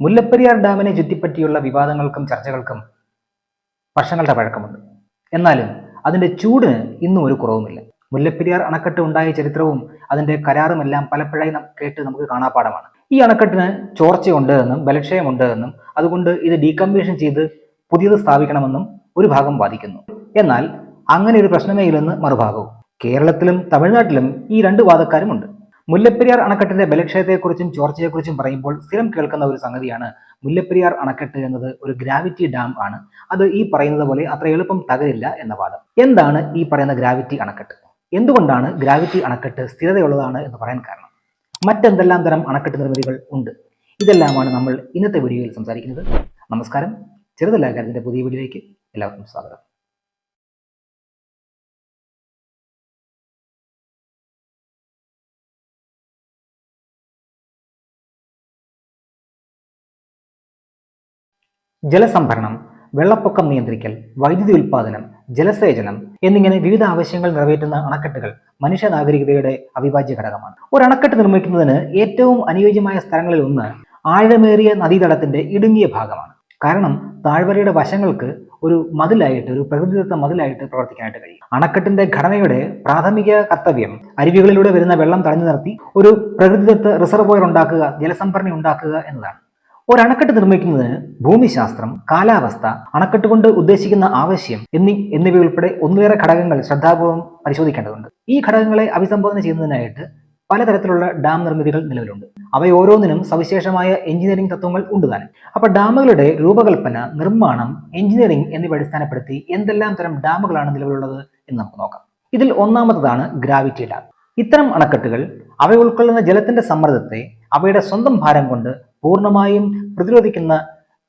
മുല്ലപ്പെരിയാർ ഡാമിനെ ചുറ്റിപ്പറ്റിയുള്ള വിവാദങ്ങൾക്കും ചർച്ചകൾക്കും വർഷങ്ങളുടെ പഴക്കമുണ്ട്. എന്നാലും അതിന്റെ ചൂടിന് ഇന്നും ഒരു കുറവുമില്ല. മുല്ലപ്പെരിയാർ അണക്കെട്ട് ഉണ്ടായ ചരിത്രവും അതിന്റെ കരാറുമെല്ലാം പലപ്പോഴായി കേട്ട് നമുക്ക് കാണാപ്പാടമാണ് ഈ അണക്കെട്ടിന് ചോർച്ചയുണ്ട് എന്നും ബലക്ഷയമുണ്ട് എന്നും അതുകൊണ്ട് ഇത് ഡീകമ്മീഷൻ ചെയ്ത് പുതിയത് സ്ഥാപിക്കണമെന്നും ഒരു ഭാഗം വാദിക്കുന്നു. എന്നാൽ അങ്ങനെ ഒരു പ്രശ്നമേ ഇല്ലെന്ന് മറുഭാഗവും. കേരളത്തിലും തമിഴ്നാട്ടിലും ഈ രണ്ട് വാദക്കാരുമുണ്ട്. മുല്ലപ്പെരിയാർ അണക്കെട്ടിന്റെ ബലക്ഷയത്തെക്കുറിച്ചും ചോർച്ചയെക്കുറിച്ചും പറയുമ്പോൾ സ്ഥിരം കേൾക്കുന്ന ഒരു സംഗതിയാണ് മുല്ലപ്പെരിയാർ അണക്കെട്ട് എന്നത് ഒരു ഗ്രാവിറ്റി ഡാം ആണ്. അത് ഈ പറയുന്നത് പോലെ അത്ര എളുപ്പം തകരില്ല എന്ന വാദം. എന്താണ് ഈ പറയുന്ന ഗ്രാവിറ്റി അണക്കെട്ട്? എന്തുകൊണ്ടാണ് ഗ്രാവിറ്റി അണക്കെട്ട് സ്ഥിരതയുള്ളതാണ് എന്ന് പറയാൻ കാരണം? മറ്റെന്തെല്ലാം തരം അണക്കെട്ട് നിർമ്മിതികൾ ഉണ്ട്? ഇതെല്ലാമാണ് നമ്മൾ ഇന്നത്തെ വീഡിയോയിൽ സംസാരിക്കുന്നത്. നമസ്കാരം. ചെറുതല്ലാകാരത്തിന്റെ പുതിയ വീഡിയോയിലേക്ക് എല്ലാവർക്കും സ്വാഗതം. ജലസംഭരണം വെള്ളപ്പൊക്കം നിയന്ത്രിക്കൽ വൈദ്യുതി ഉൽപ്പാദനം ജലസേചനം എന്നിങ്ങനെ വിവിധ ആവശ്യങ്ങൾ നിറവേറ്റുന്ന അണക്കെട്ടുകൾ മനുഷ്യ നാഗരികതയുടെ അവിഭാജ്യ ഘടകമാണ്. ഒരു അണക്കെട്ട് നിർമ്മിക്കുന്നതിന് ഏറ്റവും അനുയോജ്യമായ സ്ഥലങ്ങളിൽ ഒന്ന് ആഴമേറിയ നദീതടത്തിന്റെ ഇടുങ്ങിയ ഭാഗമാണ്. കാരണം താഴ്വരയുടെ വശങ്ങൾക്ക് ഒരു മതിലായിട്ട് ഒരു പ്രകൃതിദത്ത മതിലായിട്ട് പ്രവർത്തിക്കാനായിട്ട് കഴിയും. അണക്കെട്ടിന്റെ ഘടനയുടെ പ്രാഥമിക കർത്തവ്യം അരുവികളിലൂടെ വരുന്ന വെള്ളം തടഞ്ഞു നിർത്തി ഒരു പ്രകൃതിദത്ത റിസർവോയർ ഉണ്ടാക്കുക ജലസംഭരണി ഉണ്ടാക്കുക എന്നതാണ്. ഒരു അണക്കെട്ട് നിർമ്മിക്കുന്നതിന് ഭൂമിശാസ്ത്രം കാലാവസ്ഥ അണക്കെട്ട് കൊണ്ട് ഉദ്ദേശിക്കുന്ന ആവശ്യം എന്നീ എന്നിവയുൾപ്പെടെ ഒന്നിലേറെ ഘടകങ്ങൾ ശ്രദ്ധാപൂർവം പരിശോധിക്കേണ്ടതുണ്ട്. ഈ ഘടകങ്ങളെ അഭിസംബോധന ചെയ്യുന്നതിനായിട്ട് പലതരത്തിലുള്ള ഡാം നിർമ്മിതികൾ നിലവിലുണ്ട്. അവയോരോന്നിനും സവിശേഷമായ എഞ്ചിനീയറിംഗ് തത്വങ്ങൾ ഉണ്ട് താനും. അപ്പൊ ഡാമുകളുടെ രൂപകൽപ്പന നിർമ്മാണം എഞ്ചിനീയറിംഗ് എന്നിവ അടിസ്ഥാനപ്പെടുത്തി എന്തെല്ലാം തരം ഡാമുകളാണ് നിലവിലുള്ളത് എന്ന് നമുക്ക് നോക്കാം. ഇതിൽ ഒന്നാമത്തതാണ് ഗ്രാവിറ്റി ഡാം. ഇത്തരം അണക്കെട്ടുകൾ അവ ഉൾക്കൊള്ളുന്ന ജലത്തിന്റെ സമ്മർദ്ദത്തെ അവയുടെ സ്വന്തം ഭാരം കൊണ്ട് പൂർണമായും പ്രതിരോധിക്കുന്ന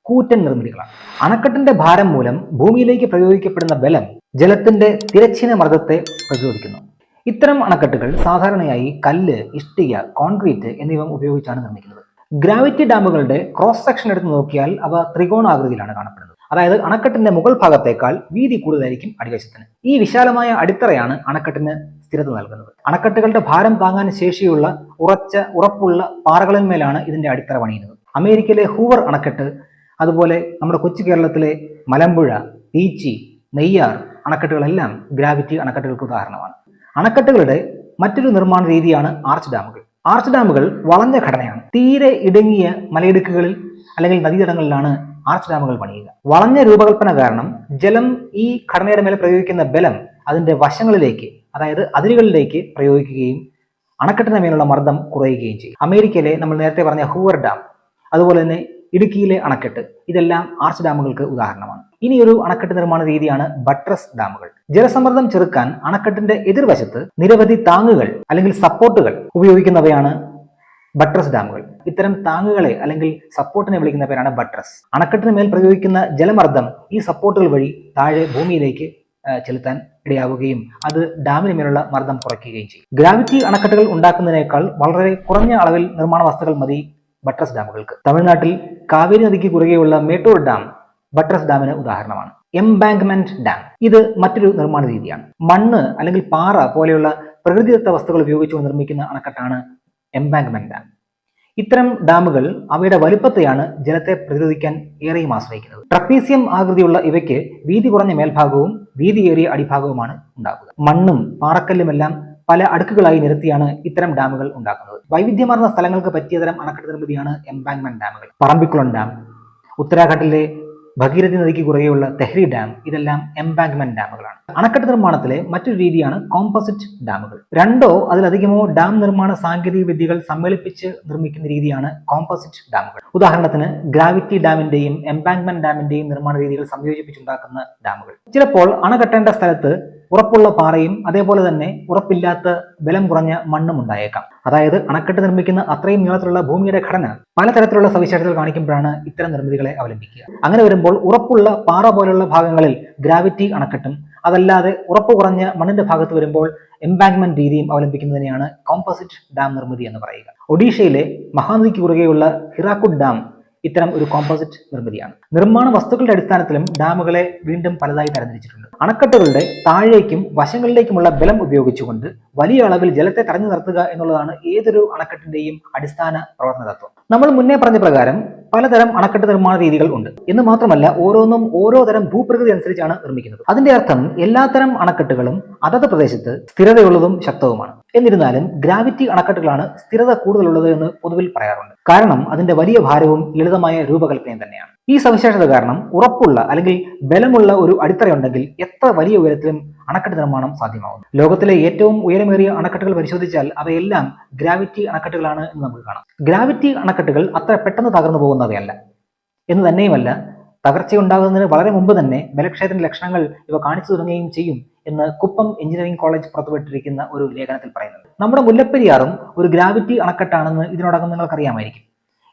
കൂറ്റൻ നിർമ്മിതികളാണ്. അണക്കെട്ടിന്റെ ഭാരം മൂലം ഭൂമിയിലേക്ക് പ്രയോഗിക്കപ്പെടുന്ന ബലം ജലത്തിന്റെ തിരശ്ചീന മർദ്ദത്തെ പ്രതിരോധിക്കുന്നു. ഇത്തരം അണക്കെട്ടുകൾ സാധാരണയായി കല്ല് ഇഷ്ടിക കോൺക്രീറ്റ് എന്നിവ ഉപയോഗിച്ചാണ് നിർമ്മിക്കുന്നത്. ഗ്രാവിറ്റി ഡാമുകളുടെ ക്രോസ് സെക്ഷൻ എടുത്ത് നോക്കിയാൽ അവ ത്രികോണാകൃതിയിലാണ് കാണപ്പെടുന്നത്. അതായത് അണക്കെട്ടിന്റെ മുകൾ ഭാഗത്തേക്കാൾ വീതി കൂടുതലായിരിക്കും അടിവശത്തിന്. ഈ വിശാലമായ അടിത്തറയാണ് അണക്കെട്ടിന് സ്ഥിരത നൽകുന്നത്. അണക്കെട്ടുകളുടെ ഭാരം താങ്ങാൻ ശേഷിയുള്ള ഉറച്ച ഉറപ്പുള്ള പാറകളിന്മേലാണ് ഇതിന്റെ അടിത്തറ പണിയുന്നത്. അമേരിക്കയിലെ ഹൂവർ അണക്കെട്ട് അതുപോലെ നമ്മുടെ കൊച്ചു കേരളത്തിലെ മലമ്പുഴ പീച്ചി നെയ്യാർ അണക്കെട്ടുകളെല്ലാം ഗ്രാവിറ്റി അണക്കെട്ടുകൾക്ക് ഉദാഹരണമാണ്. അണക്കെട്ടുകളുടെ മറ്റൊരു നിർമ്മാണ രീതിയാണ് ആർച്ച് ഡാമുകൾ. ആർച്ച് ഡാമുകൾ വളഞ്ഞ ഘടനയാണ്. തീരെ ഇടുങ്ങിയ മലയിടുക്കുകളിൽ അല്ലെങ്കിൽ നദീതടങ്ങളിലാണ് ആർച്ച് ഡാമുകൾ പണിയുക. വളഞ്ഞ രൂപകൽപ്പന കാരണം ജലം ഈ ഘടനയുടെ മേലെ പ്രയോഗിക്കുന്ന ബലം അതിന്റെ വശങ്ങളിലേക്ക് അതായത് അതിരുകളിലേക്ക് പ്രയോഗിക്കുകയും അണക്കെട്ടിന് മേലുള്ള മർദ്ദം കുറയുകയും ചെയ്യും. അമേരിക്കയിലെ നമ്മൾ നേരത്തെ പറഞ്ഞ ഹൂവർ ഡാം അതുപോലെ തന്നെ ഇടുക്കിയിലെ അണക്കെട്ട് ഇതെല്ലാം ആർച്ച് ഡാമുകൾക്ക് ഉദാഹരണമാണ്. ഇനി ഒരു അണക്കെട്ട് നിർമ്മാണ രീതിയാണ് ബട്രസ് ഡാമുകൾ. ജലസമ്മർദ്ദം ചെറുക്കാൻ അണക്കെട്ടിന്റെ എതിർവശത്ത് നിരവധി താങ്ങുകൾ അല്ലെങ്കിൽ സപ്പോർട്ടുകൾ ഉപയോഗിക്കുന്നവയാണ് ബട്രസ് ഡാമുകൾ. ഇത്തരം താങ്ങുകളെ അല്ലെങ്കിൽ സപ്പോർട്ടിനെ വിളിക്കുന്ന പേരാണ് ബട്രസ് അണക്കെട്ടിന് മേൽ പ്രയോഗിക്കുന്ന ജലമർദ്ദം ഈ സപ്പോർട്ടുകൾ വഴി താഴെ ഭൂമിയിലേക്ക് ചെലുത്താൻ ഇടയാവുകയും അത് ഡാമിന് മേലുള്ള മർദ്ദം കുറയ്ക്കുകയും ചെയ്യും. ഗ്രാവിറ്റി അണക്കെട്ടുകൾ ഉണ്ടാക്കുന്നതിനേക്കാൾ വളരെ കുറഞ്ഞ അളവിൽ നിർമ്മാണ വസ്തുക്കൾ മതി ബട്രസ് ഡാമുകൾക്ക്. തമിഴ്നാട്ടിൽ കാവേരി നദിക്ക് കുറുകെയുള്ള മേട്ടൂർ ഡാം ബട്രസ് ഡാമിന് ഉദാഹരണമാണ്. Embankment dam. ഇത് മറ്റൊരു നിർമ്മാണ രീതിയാണ്. മണ്ണ് അല്ലെങ്കിൽ പാറ പോലെയുള്ള പ്രകൃതിദത്ത വസ്തുക്കൾ ഉപയോഗിച്ചുകൊണ്ട് നിർമ്മിക്കുന്ന അണക്കെട്ടാണ് എംബാങ്ക്മെന്റ് ഡാം. ഇത്തരം ഡാമുകൾ അവയുടെ വലുപ്പത്തെയാണ് ജലത്തെ പ്രതിരോധിക്കാൻ ഏറെയും ആശ്രയിക്കുന്നത്. ട്രപ്പീസിയം ആകൃതിയുള്ള ഇവയ്ക്ക് വീതി കുറഞ്ഞ മേൽഭാഗവും വീതിയേറിയ അടിഭാഗവുമാണ് ഉണ്ടാകുന്നത് മണ്ണും പാറക്കല്ലുമെല്ലാം പല അടുക്കുകളായി നിരത്തിയാണ് ഇത്തരം ഡാമുകൾ ഉണ്ടാക്കുന്നത്. വൈവിധ്യമാർന്ന സ്ഥലങ്ങൾക്ക് പറ്റിയ തരം അണക്കെട്ട് നിർമ്മിതിയാണ് എംബാങ്ക്മെന്റ് ഡാമുകൾ. പറമ്പിക്കുളം ഡാം ഉത്തരാഖണ്ഡിലെ ഭഗീരഥി നദിക്ക് കുറുകെയുള്ള തെഹ്രി ഡാം ഇതെല്ലാം എംബാങ്ക്മെന്റ് ഡാമുകളാണ്. അണക്കെട്ട് നിർമ്മാണത്തിലെ മറ്റൊരു രീതിയാണ് കോമ്പോസിറ്റ് ഡാമുകൾ. രണ്ടോ അതിലധികമോ ഡാം നിർമ്മാണ സാങ്കേതിക വിദ്യകൾ സമ്മേളിപ്പിച്ച് നിർമ്മിക്കുന്ന രീതിയാണ് കോമ്പോസിറ്റ് ഡാമുകൾ. ഉദാഹരണത്തിന് ഗ്രാവിറ്റി ഡാമിന്റെയും എംബാങ്ക്മെന്റ് ഡാമിന്റെയും നിർമ്മാണ രീതികൾ സംയോജിപ്പിച്ചുണ്ടാക്കുന്ന ഡാമുകൾ. ചിലപ്പോൾ അണ കെട്ടേണ്ട സ്ഥലത്ത് ഉറപ്പുള്ള പാറയും അതേപോലെ തന്നെ ഉറപ്പില്ലാത്ത ബലം കുറഞ്ഞ മണ്ണും ഉണ്ടായേക്കാം. അതായത് അണക്കെട്ട് നിർമ്മിക്കുന്ന അത്രയും നീളത്തിലുള്ള ഭൂമിയുടെ ഘടന പലതരത്തിലുള്ള സവിശേഷതകൾ കാണിക്കുമ്പോഴാണ് ഇത്തരം നിർമ്മിതികളെ അവലംബിക്കുക. അങ്ങനെ വരുമ്പോൾ ഉറപ്പുള്ള പാറ പോലുള്ള ഭാഗങ്ങളിൽ ഗ്രാവിറ്റി അണക്കെട്ടും അതല്ലാതെ ഉറപ്പ് കുറഞ്ഞ മണ്ണിന്റെ ഭാഗത്ത് വരുമ്പോൾ എംബാങ്ക്മെന്റ് രീതിയും അവലംബിക്കുന്നതിനെയാണ് കോമ്പോസിറ്റ് ഡാം നിർമ്മിതി എന്ന് പറയുക. ഒഡീഷയിലെ മഹാനദിക്ക് കുറുകെയുള്ള ഹിറാക്കുഡ് ഡാം ഇത്തരം ഒരു കോമ്പോസിറ്റ് നിർമ്മിതിയാണ്. നിർമ്മാണ വസ്തുക്കളുടെ അടിസ്ഥാനത്തിലും ഡാമുകളെ വീണ്ടും പലതായി തരംതിരിച്ചിട്ടുണ്ട്. അണക്കെട്ടുകളുടെ താഴേക്കും വശങ്ങളിലേക്കുമുള്ള ബലം ഉപയോഗിച്ചുകൊണ്ട് വലിയ അളവിൽ ജലത്തെ തടഞ്ഞു നിർത്തുക എന്നുള്ളതാണ് ഏതൊരു അണക്കെട്ടിന്റെയും അടിസ്ഥാന പ്രവർത്തന തത്വം നമ്മൾ മുന്നേ പറഞ്ഞ പ്രകാരം പലതരം അണക്കെട്ട് നിർമ്മാണ രീതികൾ ഉണ്ട്. എന്ന് മാത്രമല്ല ഓരോന്നും ഓരോ തരം ഭൂപ്രകൃതി അനുസരിച്ചാണ് നിർമ്മിക്കുന്നത്. അതിന്റെ അർത്ഥം എല്ലാത്തരം അണക്കെട്ടുകളും അതത് പ്രദേശത്ത് സ്ഥിരതയുള്ളതും ശക്തവുമാണ്. എന്നിരുന്നാലും ഗ്രാവിറ്റി അണക്കെട്ടുകളാണ് സ്ഥിരത കൂടുതലുള്ളത് എന്ന് പൊതുവിൽ പറയാറുണ്ട്. കാരണം അതിന്റെ വലിയ ഭാരവും ലളിതമായ രൂപകൽപ്പനയും തന്നെയാണ്. ഈ സവിശേഷത കാരണം ഉറപ്പുള്ള അല്ലെങ്കിൽ ബലമുള്ള ഒരു അടിത്തറയുണ്ടെങ്കിൽ എത്ര വലിയ ഉയരത്തിലും അണക്കെട്ട് നിർമ്മാണം സാധ്യമാകും ലോകത്തിലെ ഏറ്റവും ഉയരമേറിയ അണക്കെട്ടുകൾ പരിശോധിച്ചാൽ അവയെല്ലാം ഗ്രാവിറ്റി അണക്കെട്ടുകളാണ് എന്ന് നമുക്ക് കാണാം. ഗ്രാവിറ്റി അണക്കെട്ടുകൾ അത്ര പെട്ടെന്ന് തകർന്നു പോകുന്നവയല്ല. എന്ന് തന്നെയുമല്ല തകർച്ചയുണ്ടാകുന്നതിന് വളരെ മുമ്പ് തന്നെ ബലക്ഷയത്തിന്റെ ലക്ഷണങ്ങൾ ഇവ കാണിച്ചു തുടങ്ങുകയും ചെയ്യും എന്ന് കുപ്പം എഞ്ചിനീയറിംഗ് കോളേജ് പുറത്തുവിട്ടിരിക്കുന്ന ഒരു ലേഖനത്തിൽ പറയുന്നത് നമ്മുടെ മുല്ലപ്പെരിയാറും ഒരു ഗ്രാവിറ്റി അണക്കെട്ടാണെന്ന് ഇതിനോടകം നിങ്ങൾക്കറിയാമായിരിക്കും.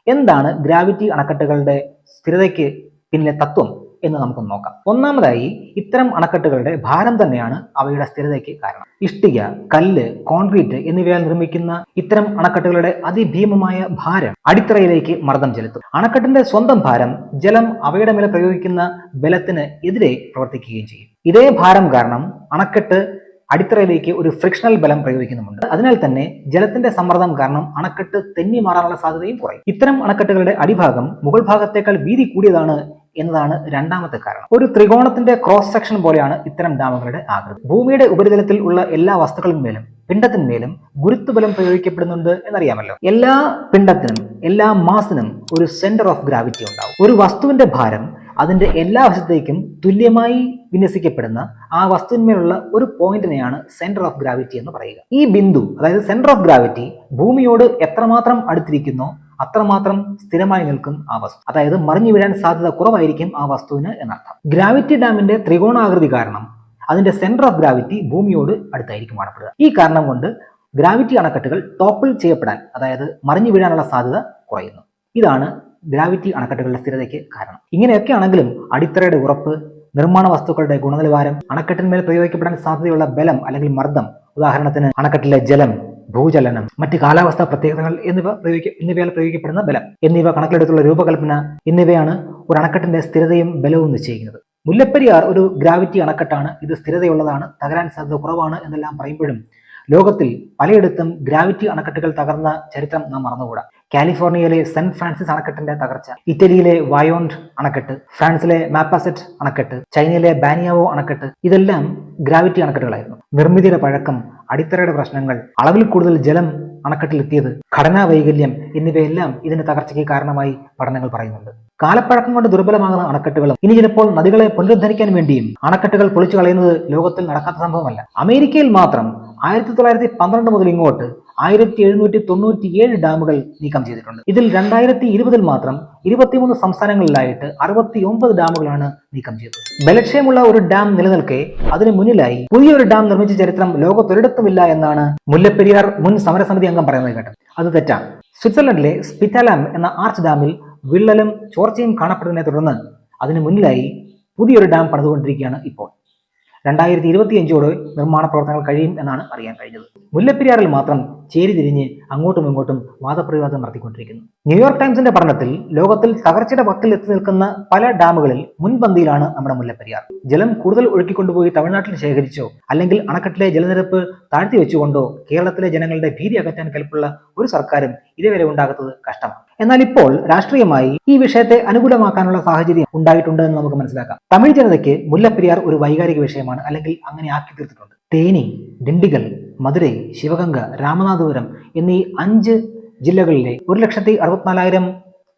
എന്താണ് ഗ്രാവിറ്റി അണക്കെട്ടുകളുടെ സ്ഥിരതയ്ക്ക് പിന്നിലെ തത്വം? എന്ന് നമുക്ക് നോക്കാം. ഒന്നാമതായി ഇത്തരം അണക്കെട്ടുകളുടെ ഭാരം തന്നെയാണ് അവയുടെ സ്ഥിരതയ്ക്ക് കാരണം. ഇഷ്ടിക കല്ല് കോൺക്രീറ്റ് എന്നിവയാൽ നിർമ്മിക്കുന്ന ഇത്തരം അണക്കെട്ടുകളുടെ അതിഭീമമായ ഭാരം അടിത്തറയിലേക്ക് മർദ്ദം ചെലുത്തും. അണക്കെട്ടിന്റെ സ്വന്തം ഭാരം ജലം അവയുടെ മേലെ പ്രയോഗിക്കുന്ന ബലത്തിന് എതിരെ പ്രവർത്തിക്കുകയും ചെയ്യും. ഇതേ ഭാരം കാരണം അണക്കെട്ട് അടിത്തറയിലേക്ക് ഒരു ഫ്രിക്ഷണൽ ബലം പ്രയോഗിക്കുന്നുമുണ്ട്. അതിനാൽ തന്നെ ജലത്തിന്റെ സമ്മർദ്ദം കാരണം അണക്കെട്ട് തെന്നി മാറാനുള്ള സാധ്യതയും കുറയും. ഇത്തരം അണക്കെട്ടുകളുടെ അടിഭാഗം മുകൾ ഭാഗത്തേക്കാൾ വീതി കൂടിയതാണ് എന്നതാണ് രണ്ടാമത്തെ കാരണം. ഒരു ത്രികോണത്തിന്റെ ക്രോസ് സെക്ഷൻ പോലെയാണ് ഇത്തരം ഡാമുകളുടെ ആകൃതി. ഭൂമിയുടെ ഉപരിതലത്തിൽ ഉള്ള എല്ലാ വസ്തുക്കളിന്മേലും പിണ്ടത്തിന്മേലും ഗുരുത്വബലം പ്രയോഗിക്കപ്പെടുന്നുണ്ട് എന്നറിയാമല്ലോ. എല്ലാ പിണ്ടത്തിനും എല്ലാ മാസിനും ഒരു സെന്റർ ഓഫ് ഗ്രാവിറ്റി ഉണ്ടാവും. ഒരു വസ്തുവിന്റെ ഭാരം അതിന്റെ എല്ലാ വശത്തേക്കും തുല്യമായി വിന്യസിക്കപ്പെടുന്ന ആ വസ്തുവിന്മേലുള്ള ഒരു പോയിന്റിനെയാണ് സെന്റർ ഓഫ് ഗ്രാവിറ്റി എന്ന് പറയുക. ഈ ബിന്ദു അതായത് സെന്റർ ഓഫ് ഗ്രാവിറ്റി ഭൂമിയോട് എത്രമാത്രം അടുത്തിരിക്കുന്നോ അത്രമാത്രം സ്ഥിരമായി നിൽക്കും ആ വസ്തു. അതായത് മറിഞ്ഞു വീഴാൻ സാധ്യത കുറവായിരിക്കും ആ വസ്തുവിന് എന്നർത്ഥം. ഗ്രാവിറ്റി ഡാമിന്റെ ത്രികോണാകൃതി കാരണം അതിന്റെ സെന്റർ ഓഫ് ഗ്രാവിറ്റി ഭൂമിയോട് അടുത്തായിരിക്കും കാണപ്പെടുക. ഈ കാരണം കൊണ്ട് ഗ്രാവിറ്റി അണക്കെട്ടുകൾ ടോപ്പിൾ ചെയ്യപ്പെടാൻ അതായത് മറിഞ്ഞു വീഴാനുള്ള സാധ്യത കുറയുന്നു. ഇതാണ് ഗ്രാവിറ്റി അണക്കെട്ടുകളുടെ സ്ഥിരതയ്ക്ക് കാരണം. ഇങ്ങനെയൊക്കെ ആണെങ്കിലും അടിത്തറയുടെ ഉറപ്പ് നിർമ്മാണ വസ്തുക്കളുടെ ഗുണനിലവാരം അണക്കെട്ടിന്മേൽ പ്രയോഗിക്കപ്പെടാൻ സാധ്യതയുള്ള ബലം അല്ലെങ്കിൽ മർദ്ദം ഉദാഹരണത്തിന് അണക്കെട്ടിലെ ജലം ഭൂചലനം മറ്റ് കാലാവസ്ഥാ പ്രത്യേകതകൾ എന്നിവ പ്രയോഗിക്ക എന്നിവയാൽ പ്രയോഗിക്കപ്പെടുന്ന ബലം. എന്നിവ കണക്കിലെടുത്തുള്ള രൂപകൽപ്പന എന്നിവയാണ് ഒരു അണക്കെട്ടിന്റെ സ്ഥിരതയും ബലവും നിശ്ചയിക്കുന്നത്. മുല്ലപ്പെരിയാർ ഒരു ഗ്രാവിറ്റി അണക്കെട്ടാണ്. ഇത് സ്ഥിരതയുള്ളതാണ്. തകരാൻ സാധ്യത കുറവാണ് എന്നെല്ലാം പറയുമ്പോഴും ലോകത്തിൽ പലയിടത്തും ഗ്രാവിറ്റി അണക്കെട്ടുകൾ തകർന്ന ചരിത്രം നാം മറന്നുകൂടാ കാലിഫോർണിയയിലെ സെന്റ് ഫ്രാൻസിസ് അണക്കെട്ടിന്റെ തകർച്ച ഇറ്റലിയിലെ വയോണ്ട് അണക്കെട്ട് ഫ്രാൻസിലെ മാപ്പാസെറ്റ് അണക്കെട്ട് ചൈനയിലെ ബാനിയാവോ അണക്കെട്ട് ഇതെല്ലാം ഗ്രാവിറ്റി അണക്കെട്ടുകളായിരുന്നു. നിർമ്മിതിയുടെ പഴക്കം അടിത്തറയുടെ പ്രശ്നങ്ങൾ അളവിൽ കൂടുതൽ ജലം അണക്കെട്ടിലെത്തിയത് ഘടനാ വൈകല്യം എന്നിവയെല്ലാം ഇതിന്റെ തകർച്ചയ്ക്ക് കാരണമായി പഠനങ്ങൾ പറയുന്നുണ്ട്. കാലപ്പഴക്കം കൊണ്ട് ദുർബലമാകുന്ന അണക്കെട്ടുകളും ഇനി ചിലപ്പോൾ നദികളെ പുനരുദ്ധരിക്കാൻ വേണ്ടിയും അണക്കെട്ടുകൾ പൊളിച്ചു കളയുന്നത് ലോകത്തിൽ നടക്കാത്ത സംഭവമല്ല. അമേരിക്കയിൽ മാത്രം ആയിരത്തി തൊള്ളായിരത്തി പന്ത്രണ്ട് മുതൽ ഇങ്ങോട്ട് ആയിരത്തി എഴുന്നൂറ്റി തൊണ്ണൂറ്റി ഏഴ് ഡാമുകൾ നീക്കം ചെയ്തിട്ടുണ്ട്. ഇതിൽ രണ്ടായിരത്തി ഇരുപതിൽ മാത്രം ഇരുപത്തിമൂന്ന് സംസ്ഥാനങ്ങളിലായിട്ട് അറുപത്തി ഒമ്പത് ഡാമുകളാണ് നീക്കം ചെയ്തത്. ബലക്ഷയമുള്ള ഒരു ഡാം നിലനിൽക്കെ അതിന് മുന്നിലായി പുതിയൊരു ഡാം നിർമ്മിച്ച ചരിത്രം ലോകത്തൊരിടത്തുമില്ല എന്നാണ് മുല്ലപ്പെരിയാർ മുൻ സമരസമിതി അംഗം പറയുന്നത് കേട്ടത്. അത് തെറ്റാണ്. സ്വിറ്റ്സർലൻഡിലെ സ്പിറ്റാലാം എന്ന ആർച്ച് ഡാമിൽ വിള്ളലും ചോർച്ചയും കാണപ്പെടുന്നതിനെ തുടർന്ന് അതിന് മുന്നിലായി പുതിയൊരു ഡാം പണിതുകൊണ്ടിരിക്കുകയാണ് ഇപ്പോൾ. രണ്ടായിരത്തി ഇരുപത്തിയഞ്ചോടെ നിർമ്മാണ പ്രവർത്തനങ്ങൾ കഴിയും എന്നാണ് അറിയാൻ കഴിഞ്ഞത്. മുല്ലപ്പെരിയാറിൽ മാത്രം ചേരിതിരിഞ്ഞ് അങ്ങോട്ടും ഇങ്ങോട്ടും വാദപ്രതിവാദം നടത്തിക്കൊണ്ടിരിക്കുന്നു. ന്യൂയോർക്ക് ടൈംസിന്റെ പഠനത്തിൽ ലോകത്തിൽ തകർച്ചയുടെ വക്കിൽ എത്തി നിൽക്കുന്ന പല ഡാമുകളിൽ മുൻപന്തിയിലാണ് നമ്മുടെ മുല്ലപ്പെരിയാർ. ജലം കൂടുതൽ ഒഴുക്കിക്കൊണ്ടുപോയി തമിഴ്നാട്ടിൽ ശേഖരിച്ചോ അല്ലെങ്കിൽ അണക്കെട്ടിലെ ജലനിരപ്പ് താഴ്ത്തി വെച്ചുകൊണ്ടോ കേരളത്തിലെ ജനങ്ങളുടെ ഭീതി അകറ്റാൻ കൽപ്പുള്ള ഒരു സർക്കാരും ഇതേവരെ ഉണ്ടാകുന്നത് കഷ്ടമാണ്. എന്നാൽ ഇപ്പോൾ രാഷ്ട്രീയമായി ഈ വിഷയത്തെ അനുകൂലമാക്കാനുള്ള സാഹചര്യം ഉണ്ടായിട്ടുണ്ട് എന്ന് നമുക്ക് മനസ്സിലാക്കാം. തമിഴ് ജനതയ്ക്ക് മുല്ലപ്പെരിയാർ ഒരു വൈകാരിക വിഷയമാണ് അല്ലെങ്കിൽ അങ്ങനെ ആക്കി തീർത്തിട്ടുണ്ട്. തേനി ഡിണ്ടിഗൽ മധുരൈ ശിവഗംഗ രാമനാഥപുരം എന്നീ അഞ്ച് ജില്ലകളിലെ ഒരു ലക്ഷത്തി അറുപത്തിനാലായിരം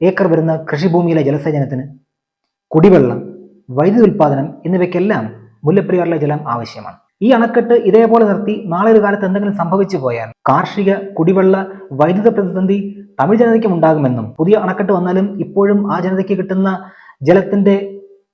ഏക്കർ വരുന്ന കൃഷിഭൂമിയിലെ ജലസേചനത്തിന് കുടിവെള്ളം വൈദ്യുതി ഉൽപ്പാദനം എന്നിവയ്ക്കെല്ലാം മുല്ലപ്പെരിയാറിലെ ജലം ആവശ്യമാണ്. ഈ അണക്കെട്ട് ഇതേപോലെ നിർത്തി നാളെ ഒരു കാലത്ത് എന്തെങ്കിലും സംഭവിച്ചു പോയാൽ കാർഷിക കുടിവെള്ള വൈദ്യുത പ്രതിസന്ധി തമിഴ് ജനതയ്ക്കും ഉണ്ടാകുമെന്നും പുതിയ അണക്കെട്ട് വന്നാലും ഇപ്പോഴും ആ ജനതയ്ക്ക് കിട്ടുന്ന ജലത്തിന്റെ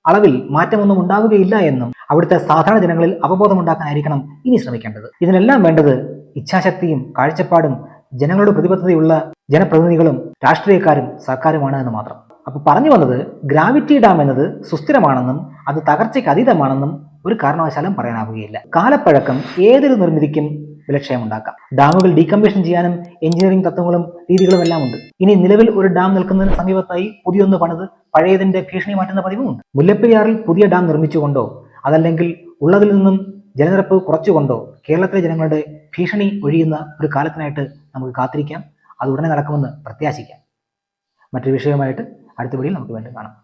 അളവിൽ മാറ്റമൊന്നും ഉണ്ടാവുകയില്ല എന്നും അവിടുത്തെ സാധാരണ ജനങ്ങളിൽ അവബോധമുണ്ടാക്കാനായിരിക്കണം ഇനി ശ്രമിക്കേണ്ടത്. ഇതിനെല്ലാം വേണ്ടത് ഇച്ഛാശക്തിയും കാഴ്ചപ്പാടും ജനങ്ങളുടെ പ്രതിബദ്ധതയുള്ള ജനപ്രതിനിധികളും രാഷ്ട്രീയക്കാരും സർക്കാരുമാണ് എന്ന് മാത്രം. അപ്പൊ പറഞ്ഞു വന്നത് ഗ്രാവിറ്റി ഡാം എന്നത് സുസ്ഥിരമാണെന്നും അത് തകർച്ചയ്ക്ക് അതീതമാണെന്നും ഒരു കാരണവശാലും പറയാനാവുകയില്ല. കാലപ്പഴക്കം ഏതൊരു നിർമ്മിതിക്കും വിലക്ഷയമുണ്ടാക്കാം. ഡാമുകൾ ഡീകമ്മീഷൻ ചെയ്യാനും എഞ്ചിനീയറിംഗ് തത്വങ്ങളും രീതികളും എല്ലാം ഉണ്ട്. ഇനി നിലവിൽ ഒരു ഡാം നിൽക്കുന്നതിന് സമീപത്തായി പുതിയൊന്ന് പണിത് പഴയതിന്റെ ഭീഷണി മാറ്റുന്ന പതിവുമുണ്ട്. മുല്ലപ്പെരിയാറിൽ പുതിയ ഡാം നിർമ്മിച്ചുകൊണ്ടോ അതല്ലെങ്കിൽ ഉള്ളതിൽ നിന്നും ജലനിരപ്പ് കുറച്ചുകൊണ്ടോ കേരളത്തിലെ ജനങ്ങളുടെ ഭീഷണി ഒഴിയുന്ന ഒരു കാലത്തിനായിട്ട് നമുക്ക് കാത്തിരിക്കാം. അത് ഉടനെ നടക്കുമെന്ന് പ്രത്യാശിക്കാം. മറ്റൊരു വിഷയവുമായിട്ട് അടുത്ത നമുക്ക് വീണ്ടും കാണാം.